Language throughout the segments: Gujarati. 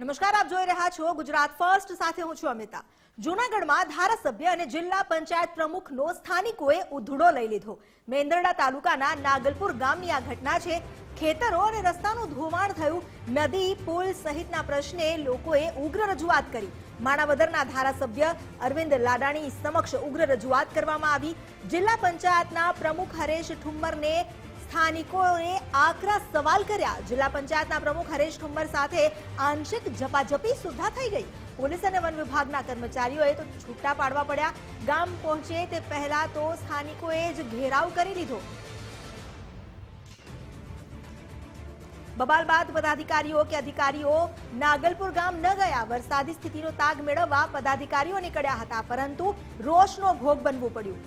નમસ્કાર, આપ જોઈ રહ્યા છો ગુજરાત ફર્સ્ટ. સાથે હું છું અમિતા. જૂનાગઢમાં ધારાસભ્ય અને જિલ્લા પંચાયત પ્રમુખનો સ્થાનિકોએ ઉધડો લઈ લીધો. મેંદરડા તાલુકાના નાગલપુર ગામની આ ઘટના છે. ખેતરો અને રસ્તાનું ધોવાણ થયું. નદી, પુલ સહિતના પ્રશ્ને લોકોએ ઉગ્ર રજૂઆત કરી. માણાવદરના ધારાસભ્ય અરવિંદ લાડાણી સમક્ષ ઉગ્ર રજૂઆત કરવામાં આવી. જિલ્લા પંચાયતના પ્રમુખ હરેશ ઠુમ્મરને સ્થાનિકોએ આકરા સવાલ કર્યા. જિલ્લા પંચાયતના પ્રમુખ હરેશ ઠુમ્મર સાથે આંશિક ઝપાઝપી સુદ્ધા થઈ ગઈ. પોલીસ અને વન વિભાગના કર્મચારીઓએ તો છૂટા પાડવા પડ્યા. ગામ પહોંચે તે પહેલા તો સ્થાનિકોએ જ ઘેરાવ કરી લીધો. બબાલ બાદ પદાધિકારીઓ કે અધિકારીઓ નાગલપુર ગામ ન ગયા. વરસાદી સ્થિતિનો તાગ મેળવવા પદાધિકારીઓ નીકળ્યા હતા, પરંતુ રોષનો ભોગ બનવું પડ્યું.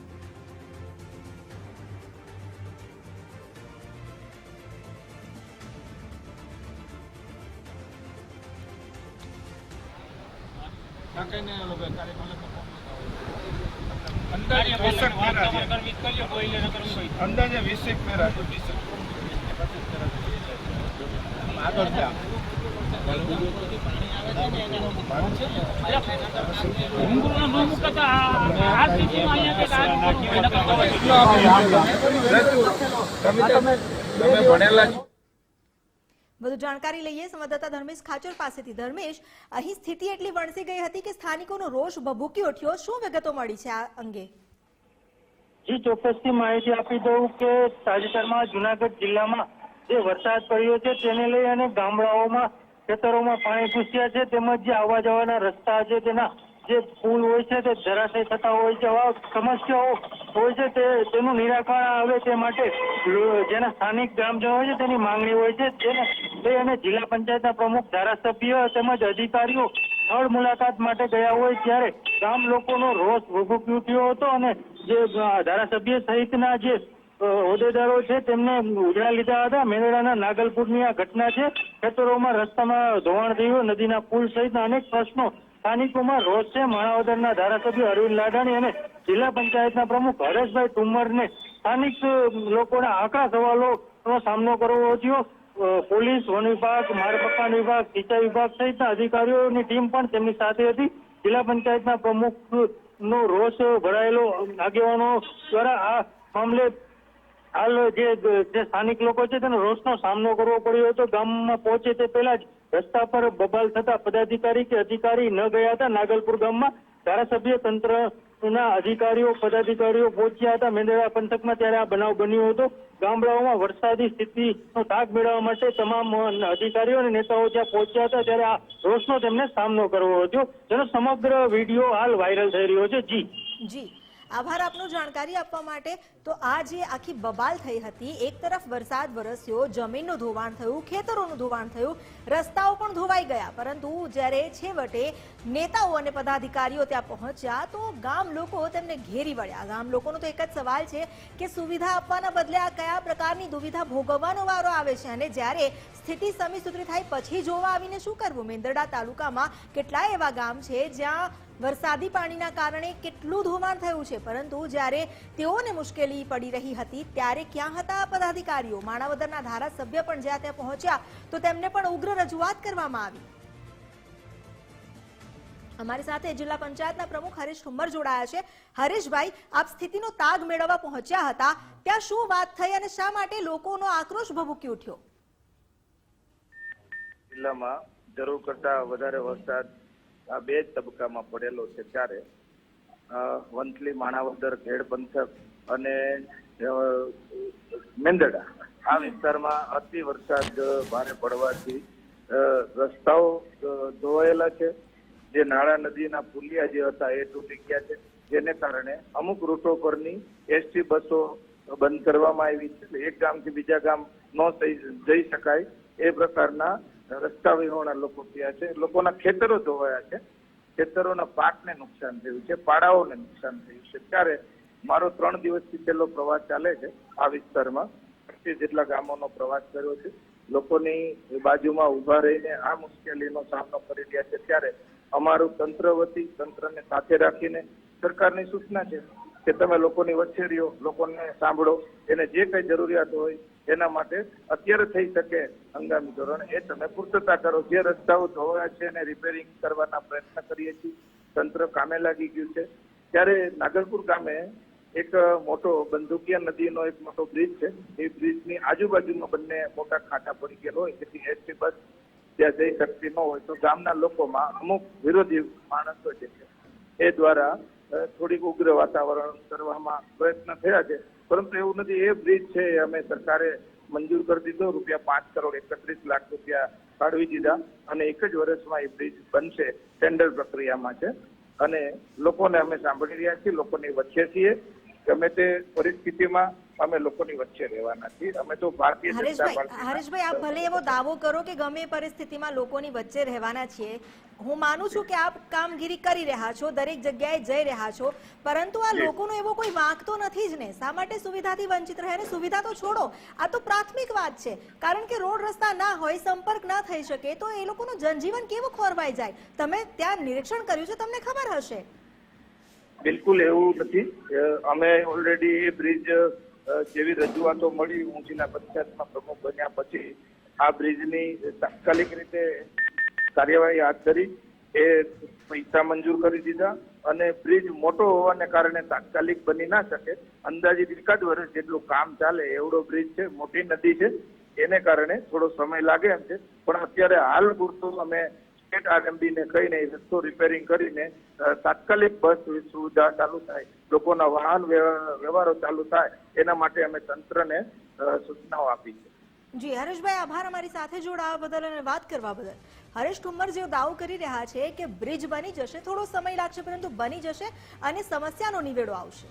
અંદાજે વીસેક છે, આગળ તમે તમે ભણેલા છો. વધુ જાણકારી લઈએ. સંવાદદાતા ધર્મેશ ખાચર પાસેથી. ધર્મેશ, અહીં સ્થિતિ એટલી વણસી ગઈ હતી કે સ્થાનિકોનો રોષ ભભૂકી ઉઠ્યો. શું વિગતો મળી છે આ અંગે? જી, ચોક્કસથી માહિતી આપી દઉં કે તાજેતરમાં જુનાગઢ જિલ્લામાં જે વરસાદ પડ્યો છે તેને લઈ અને ગામડાઓમાં ખેતરોમાં પાણી ઘૂસ્યા છે. તેમજ જે આવવા જવાના રસ્તા છે તેના જે પુલ હોય છે તે ધરાશય થતા હોય છે, આવા સમસ્યાઓ હોય છે તે તેનું નિરાકરણ આવે તે માટે જેના સ્થાનિક ગ્રામજનો હોય છે તેની માંગણી હોય છે તેને તે અને જિલ્લા પંચાયતના પ્રમુખ ધારાસભ્ય તેમજ અધિકારીઓ સ્થળ મુલાકાત માટે ગયા હોય ત્યારે ગામ લોકોનો રોષ ભભૂકી ઉઠ્યો હતો અને જે ધારાસભ્ય સહિતના જે હોદ્દેદારો છે તેમને ઉજળા લીધા હતા. મેનેડાના નાગલપુરની આ ઘટના છે. ખેતરોમાં રસ્તામાં ધોવાણ થયું, નદીના પુલ સહિતના અનેક પ્રશ્નો સ્થાનિકોમાં રોષ છે. માણાવદરના ધારાસભ્ય અરવિંદ લાડાણી અને જિલ્લા પંચાયતના પ્રમુખ હરેશભાઈ તુમરને સ્થાનિક લોકોના આકરા સવાલોનો સામનો કરવો થયો. પોલીસ, વન વિભાગ માર્ગ મકાન વિભાગ, સિંચાઈ વિભાગ સહિતના અધિકારીઓની ટીમ પણ તેમની સાથે હતી. જિલ્લા પંચાયતના પ્રમુખ નો રોષ ભરાયેલો આગેવાનો દ્વારા આ મામલે હાલ જે સ્થાનિક લોકો છે તેનો રોષનો સામનો કરવો પડ્યો હતો. ગામમાં પહોંચે તે પહેલા જ રસ્તા પર બબાલ થતા પદાધિકારી કે અધિકારી ન ગયા હતા. નાગલપુર ગામમાં ધારાસભ્ય તંત્રના અધિકારીઓ, પદાધિકારીઓ હતા. મેંદરડા પંથકમાં ત્યારે આ બનાવ બન્યો હતો. ગામડાઓમાં વરસાદી સ્થિતિનો તાગ મેળવવા માટે તમામ અધિકારીઓ અને નેતાઓ ત્યાં પહોંચ્યા હતા. ત્યારે આ રોષનો તેમને સામનો કરવો હતો જેનો સમગ્ર વીડિયો હાલ વાયરલ થઈ રહ્યો છે. જી. જી. આભાર આપનું જાણકારી આપવા માટે. તો આ જે આખી બબાલ થઈ હતી, એક તરફ વરસાદ વરસ્યો, જમીનનું ધોવાણ થયું, ખેતરોનું ધોવાણ થયું, રસ્તાઓ પણ ધોવાઈ ગયા. પરંતુ જ્યારે છેવટે નેતાઓ અને પદાધિકારીઓ ત્યાં પહોંચ્યા, તો ગામ લોકો તેમને ઘેરી વળ્યા. ગામ લોકોનો તો એક જ સવાલ છે કે સુવિધા આપવાના બદલે આ કયા પ્રકારની દુવિધા ભોગવવાનો વારો આવે છે? અને જ્યારે સ્થિતિ સમી સુધરી થાય, પછી જોવા આવીને શું કરવું? મેંદરડા તાલુકામાં કેટલાય એવા ગામ છે જ્યાં વરસાદી પાણીના કારણે કેટલું ધોવાણ થયું છે, પરંતુ જ્યારે તેઓને મુશ્કેલી પડી રહી હતી, ત્યારે ક્યાં હતા પદાધિકારીઓ? માણાવદરના ધારાસભ્ય પણ જ્યાં ત્યાં પહોંચ્યા, તો તેમને પણ ઉગ્ર રજૂઆત કરવામાં આવી. અમારી સાથે જિલ્લા પંચાયતના પ્રમુખ હરીશ ઠુમ્મર જોડાયા છે. હરીશભાઈ, આપ સ્થિતિનો તાગ મેળવવા પહોંચ્યા હતા. ત્યાં શું વાત થઈ અને શા માટે લોકોનો આક્રોશ ભભૂકી ઉઠ્યો? જિલ્લામાં જરૂર કરતા વધારે વરસાદ આ બે જ તબક્કામાં પડેલો છે ત્યારે વંથલી, માણાવદર ઘેડ પંથક અને મેંદડા. આ વિસ્તારમાં અતિ વરસાદ ભારે પડવાથી રસ્તાઓ ધોવાયેલા છે. જે નાળા નદીના પુલિયા જે હતા એ તૂટી ગયા છે. જેને કારણે અમુક રૂટો પરની એસટી બસો બંધ કરવામાં આવી છે. એક ગામથી બીજા ગામ ન જઈ શકાય એ પ્રકારના રસ્તા વિહોણા લોકો થયા છે. લોકોના ખેતરો ધોવાયા છે. ખેતરોના પાકને નુકસાન થયું છે. પાડાઓને નુકસાન થયું છે. ત્યારે મારો ત્રણ દિવસથી છેલ્લો પ્રવાસ ચાલે છે આ વિસ્તારમાં. પચીસ જેટલા ગામોનો પ્રવાસ કર્યો છે. લોકોની બાજુમાં ઊભા રહીને આ મુશ્કેલીનો સામનો કરી રહ્યા છે. ત્યારે અમારું તંત્ર વતી તંત્રને સાથે રાખીને સરકારની સૂચના છે કે તમે લોકોની વચ્ચે રહ્યો, લોકોને સાંભળો. એને જે કઈ જરૂરિયાત હોય એના માટે અત્યારે થઈ શકે હંગામી ધોરણે. એ તમે પૂર્તતા કરો. જે રસ્તાઓ ધોવાયા છે એને રિપેરિંગ કરવાના પ્રયત્ન કરીએ છીએ. તંત્ર કામે લાગી ગયું છે. ત્યારે નાગરપુર ગામે એક મોટો બંદુકિયા નદીનો એક મોટો બ્રિજ છે. એ બ્રિજની આજુબાજુમાં બંને મોટા ખાડા પડી ગયેલા હોય. જેથી એસટી બસ ત્યાં જઈ શકતી ન હોય. તો ગામના લોકોમાં અમુક વિરોધી માણસો જે છે, એ દ્વારા થોડીક ઉગ્ર વાતાવરણ કરવામાં પ્રયત્ન થયા છે. પરંતુ એવું નથી, એ બ્રિજ છે અમે સરકારે મંજૂર કરી દીધો, રૂપિયા પાંચ કરોડ એકત્રીસ લાખ રૂપિયા ફાળવી દીધા અને એક જ વર્ષમાં એ બ્રિજ બનશે, ટેન્ડર પ્રક્રિયામાં છે. અને લોકોને અમે સાંભળી રહ્યા છીએ, લોકોની વચ્ચે છીએ. ગમે તે પરિસ્થિતિમાં અમે લોકોની વચ્ચે રહેવાના છીએ. અમે તો ભારતીય જનતા હરેશભાઈ પાર્ટીના- હરેશભાઈ આપ ભલે એવો દાવો કરો કે ગમે પરિસ્થિતિમાં લોકોની વચ્ચે રહેવાના છીએ હું માનું છું કે આપ કામગીરી કરી રહ્યા છો દરેક જગ્યાએ જઈ રહ્યા છો પરંતુ આ લોકોનો એવો કોઈ વાંક તો નથી જ ને. શા માટે સુવિધાથી વંચિત રહે અને સુવિધા તો છોડો. આ તો પ્રાથમિક વાત છે. કારણ કે રોડ રસ્તા ના હોય સંપર્ક ના થઈ શકે તો એ લોકોનું જનજીવન કેવું ખોરવાઈ જાય? તમે ત્યાં નિરીક્ષણ કર્યું છે તમને ખબર હશે. બિલકુલ એવું નથી. અમે ઓલરેડી એ બ્રિજ જેવી રજૂઆતો મળી જિલ્લા પંચાયતમાં પ્રમુખ બન્યા પછી આ બ્રિજની તાત્કાલિક રીતે કાર્યવાહી હાથ ધરી, એ પૈસા મંજૂર કરી દીધા અને બ્રિજ મોટો હોવાને કારણે તાત્કાલિક બની ના શકે. અંદાજિત એકાદ વર્ષ જેટલું કામ ચાલે, એવડો બ્રિજ છે, મોટી નદી છે, એને કારણે થોડો સમય લાગે એમ છે. પણ અત્યારે હાલ પૂરતું અમે આરએમબી કહીને રસ્તો રિપેરિંગ કરીને તાત્કાલિક બસ સુવિધા ચાલુ થાય. લોકોના વાહન વ્યવહારો ચાલુ થાય. એના માટે અમે તંત્રને સૂચનાઓ આપી છે. જી, હરેશભાઈ, આભાર અમારી સાથે જોડાવા બદલ અને વાત કરવા બદલ. હરેશ ઠુમ્મર જે દાવો કરી રહ્યા છે કે બ્રિજ બની જશે, થોડો સમય લાગશે, પરંતુ બની જશે અને સમસ્યાનો નિવેડો આવશે.